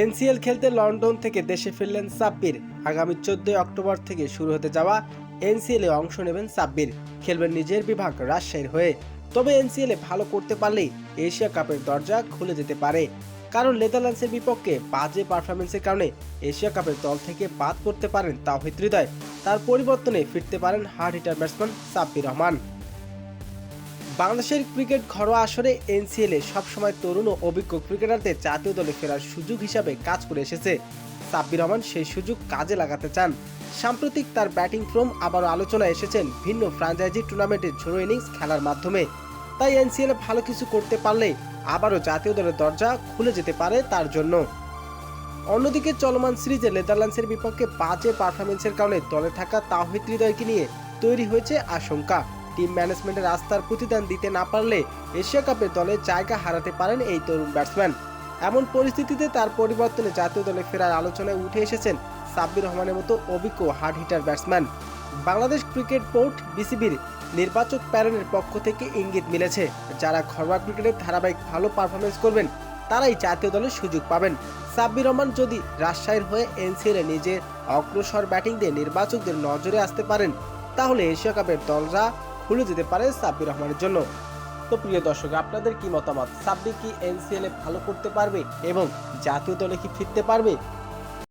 NCL খেলতে London থেকে দেশে ফিরলেন সাব্বির। আগামী চোদ্দই অক্টোবর থেকে শুরু হতে যাওয়া এনসিএল অংশ নেবেন সাব্বির। খেলবেন নিজের বিভাগ রাজশাহীর হয়ে। তবে এনসিএল এ ভালো করতে পারলেই এশিয়া কাপের দরজা খুলে যেতে পারে। কারণ নেদারল্যান্ডসের বিপক্ষে বাজে পারফরমেন্সের কারণে এশিয়া কাপের দল থেকে বাদ করতে পারেন তাওহিদ হৃদয়। তার পরিবর্তনে ফিরতে পারেন hard hitter batsman Sabbir Rahman. বাংলাদেশের ক্রিকেট ঘরোয়া আসরে এনসিএল সবসময় তরুণ ও অভিজ্ঞ ক্রিকেটারদের জাতীয় দলে ফেরার সুযোগ হিসাবে কাজ করে এসেছে। সাব্বির রহমান সেই সুযোগ কাজে লাগাতে চান। সাম্প্রতিক তার ব্যাটিং ফ্রম আবারও আলোচনায় এসেছেন ভিন্ন ফ্রাঞ্চাইজি টুর্নামেন্টের ঝোড়ো ইনিংস খেলার মাধ্যমে। তাই এনসিএল ভালো কিছু করতে পারলে আবারও জাতীয় দলের দরজা খুলে যেতে পারে তার জন্য। অন্যদিকে চলমান সিরিজে নেদারল্যান্ডসের বিপক্ষে বাজে পারফরমেন্সের কারণে দলে থাকা তাহিদ হৃদয়কে নিয়ে তৈরি হয়েছে আশঙ্কা। টিম ম্যানেজমেন্টের আস্থার প্রতিদান দিতে না পারলে এশিয়া কাপের দলে জায়গা হারাতে পারেন এই তরুণ ব্যাটসম্যান। এমন পরিস্থিতিতে তার পরিবর্তনে জাতীয় দলে ফেরার আলোচনায় উঠে এসেছেন সাব্বির রহমানের মতো অভিজ্ঞ hard hitter batsman. Bangladesh cricket board, বিসিবির নির্বাচক প্যানেলের পক্ষ থেকে ইঙ্গিত মিলেছে, যারা ঘরোয়া ক্রিকেটের ধারাবাহিক ভালো পারফরমেন্স করবেন, তারাই জাতীয় দলের সুযোগ পাবেন। সাব্বির রহমান যদি রাজশাহীর হয়ে এনসিএল নিজের অগ্রসর ব্যাটিং দিয়ে নির্বাচকদের নজরে আসতে পারেন, তাহলে এশিয়া কাপের দলরা খুলে যেতে পারে সাব্বির রহমানের জন্য। তো প্রিয় দর্শক, আপনাদের কি মতামত? সাব্বির কি এনসিএল এ ভালো করতে পারবে এবং জাতীয় দলে কি ফিরতে পারবে?